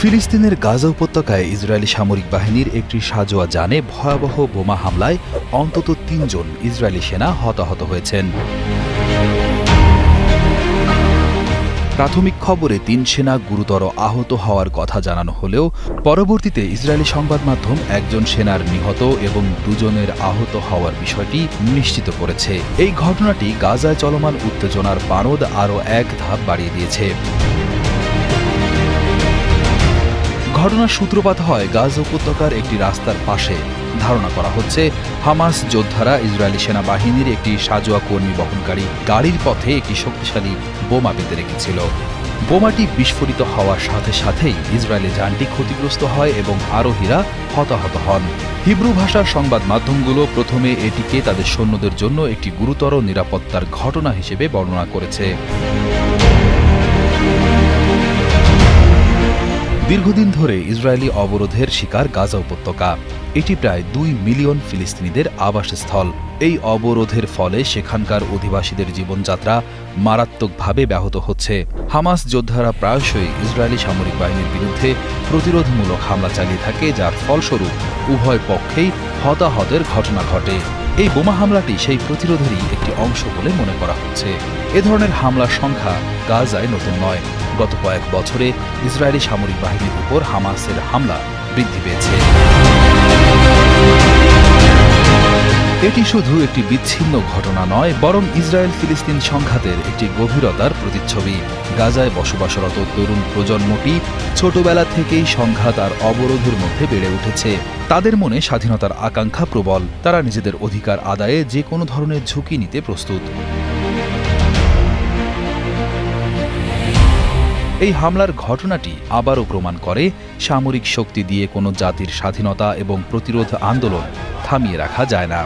ফিলিস্তিনের গাজা উপত্যকায় ইসরায়েলি সামরিক বাহিনীর একটি সাজোয়া যানে ভয়াবহ বোমা হামলায় অন্তত তিনজন ইসরায়েলি সেনা হতাহত হয়েছেন। প্রাথমিক খবরে তিন সেনা গুরুতর আহত হওয়ার কথা জানানো হলেও পরবর্তীতে ইসরায়েলি সংবাদ মাধ্যম একজন সেনার নিহত এবং দুজনের আহত হওয়ার বিষয়টি নিশ্চিত করেছে। এই ঘটনাটি গাজায় চলমান উত্তেজনার পারদ আরও এক ধাপ বাড়িয়ে দিয়েছে। ঘটনার সূত্রপাত হয় গাজ উপত্যকার একটি রাস্তার পাশে। ধারণা করা হচ্ছে, হামাস যোদ্ধারা ইসরায়েলি সেনাবাহিনীর একটি সাজোয়া কর্মী বহনকারী গাড়ির পথে একটি শক্তিশালী বোমা পেতে রেখেছিল। বোমাটি বিস্ফোরিত হওয়ার সাথে সাথেই ইসরায়েলি যানটি ক্ষতিগ্রস্ত হয় এবং আরোহীরা হতাহত হন। হিব্রু ভাষার সংবাদ মাধ্যমগুলো প্রথমে এটিকে তাদের সৈন্যদের জন্য একটি গুরুতর নিরাপত্তার ঘটনা হিসেবে বর্ণনা করেছে। দীর্ঘদিন ধরে ইসরায়েলি অবরোধের শিকার গাজা উপত্যকা। এটি প্রায় দুই মিলিয়ন ফিলিস্তিনিদের আবাসস্থল। এই অবরোধের ফলে সেখানকার অধিবাসীদের জীবনযাত্রা মারাত্মকভাবে ব্যাহত হচ্ছে। হামাস যোদ্ধারা প্রায়শই ইসরায়েলি সামরিক বাহিনীর বিরুদ্ধে প্রতিরোধমূলক হামলা চালিয়ে থাকে, যার ফলস্বরূপ উভয় পক্ষেই হতাহতের ঘটনা ঘটে। এই বোমা হামলাটি সেই প্রতিরোধেরই একটি অংশ বলে মনে করা হচ্ছে। এ ধরনের হামলার সংখ্যা গাজায় নতুন নয়। গত কয়েক বছরে ইসরায়েলি সামরিক বাহিনীর উপর হামাসের হামলা বৃদ্ধি পেয়েছে। এটি শুধু একটি বিচ্ছিন্ন ঘটনা নয়, বরং ইসরায়েল ফিলিস্তিন সংঘাতের একটি গভীরতার প্রতিচ্ছবি। গাজায় বসবাসরত তরুণ প্রজন্মটি ছোটবেলা থেকেই সংঘাত আর অবরোধের মধ্যে বেড়ে উঠেছে। তাদের মনে স্বাধীনতার আকাঙ্ক্ষা প্রবল। তারা নিজেদের অধিকার আদায়ে যে কোনো ধরনের ঝুঁকি নিতে প্রস্তুত। এই হামলার ঘটনাটি আবারও প্রমাণ করে সামরিক শক্তি দিয়ে কোনো জাতির স্বাধীনতা এবং প্রতিরোধ আন্দোলন থামিয়ে রাখা যায় না।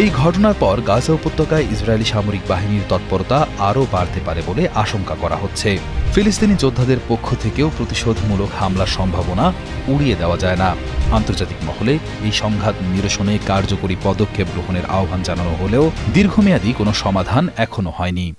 এই ঘটনার পর গাজা উপত্যকায় ইসরায়েলি সামরিক বাহিনীর তৎপরতা আরও বাড়তে পারে বলে আশঙ্কা করা হচ্ছে। ফিলিস্তিনি যোদ্ধাদের পক্ষ থেকেও প্রতিশোধমূলক হামলার সম্ভাবনা উড়িয়ে দেওয়া যায় না। আন্তর্জাতিক মহলে এই সংঘাত নিরসনে কার্যকরী পদক্ষেপ গ্রহণের আহ্বান জানানো হলেও দীর্ঘমেয়াদী কোনো সমাধান এখনও হয়নি।